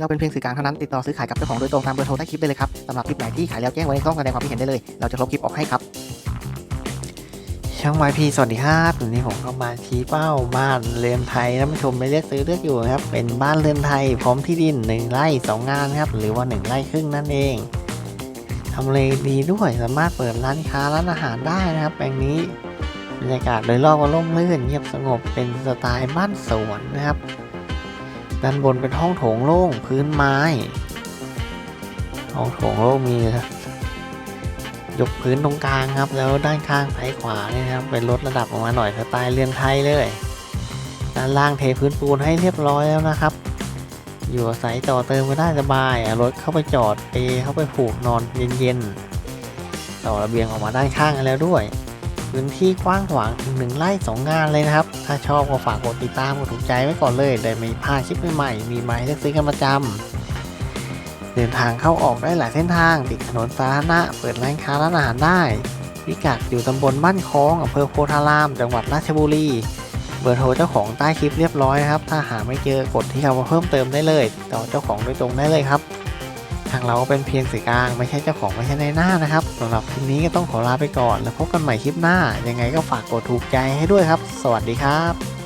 เราเป็นเพียงสื่อกลางเท่านั้นติดต่อซื้อขายกับเจ้าของโดยตรงตามเบอร์โทรใต้คลิปได้เลยครับสำหรับคลิปไหนที่ขายแล้วแจ้งไว้ในช่องแสดงความคิดเห็นได้เลย เราจะลบคลิปออกให้ครับ ช่างไวพีสวัสดีครับวันนี้ผมก็มาชี้เป้าบ้านเรือนไทยท่านผู้ชมไปเลือกซื้อเลือกอยู่นะครับ เป็นบ้านเรือนไทยพร้อมที่ดินหนึ่งไร่สองงานครับ หรือว่าหนึ่งไร่ครึ่งนั่นเองทำเลดีด้วยสามารถเปิดร้านค้าร้านอาหารได้นะครับแปลงนี้บรรยากาศโดยรอบก็ร่มรื่นเงียบสงบเป็นสไตล์บ้านสวนนะครับ ด้านบนเป็นห้องโถงโล่งพื้นไม้ ห้องโถงโล่งมียกพื้นตรงกลางครับ แล้วด้านข้างซ้ายขวาเนี่ยนะครับเป็นลดระดับออกมาหน่อยสไตล์เรือนไทยเลย ด้านล่างเทพื้นปูนให้เรียบร้อยแล้วนะครับ อยู่อาศัยต่อเติมก็ได้สบายรถเข้าไปจอดเปเข้าไปผูกนอนเย็นๆต่อระเบียงออกมาด้านข้างกันแล้วด้วย พื้นที่กว้างขวางถึงหนึ่งไร่สองงานเลยนะครับ ถ้าชอบก็ฝากกดติดตามกดถูกใจไว้ก่อนเลยได้ไม่พลาดคลิปใหม่ๆมีมาให้เลือกซื้อกันประจำเดินทางเข้าออกได้หลายเส้นทาง ติดถนนสาธารณะเปิดร้านค้าร้านอาหารได้พิกัดอยู่ตำบลบ้านคลองอำเภอโพธาราม จังหวัดราชบุรีเบอร์โทรเจ้าของใต้คลิปเรียบร้อยนะครับ ถ้าหาไม่เจอกดที่คำว่าเพิ่มเติมได้เลย ต่อเจ้าของโดยตรงได้เลยครับ ทางเราเป็นเพียงสื่อกลางไม่ใช่เจ้าของไม่ใช่ในหน้านะครับสำหรับคลิปนี้ก็ต้องขอลาไปก่อน แล้วพบกันใหม่คลิปหน้า ยังไงก็ฝากกดถูกใจให้ด้วยครับ สวัสดีครับ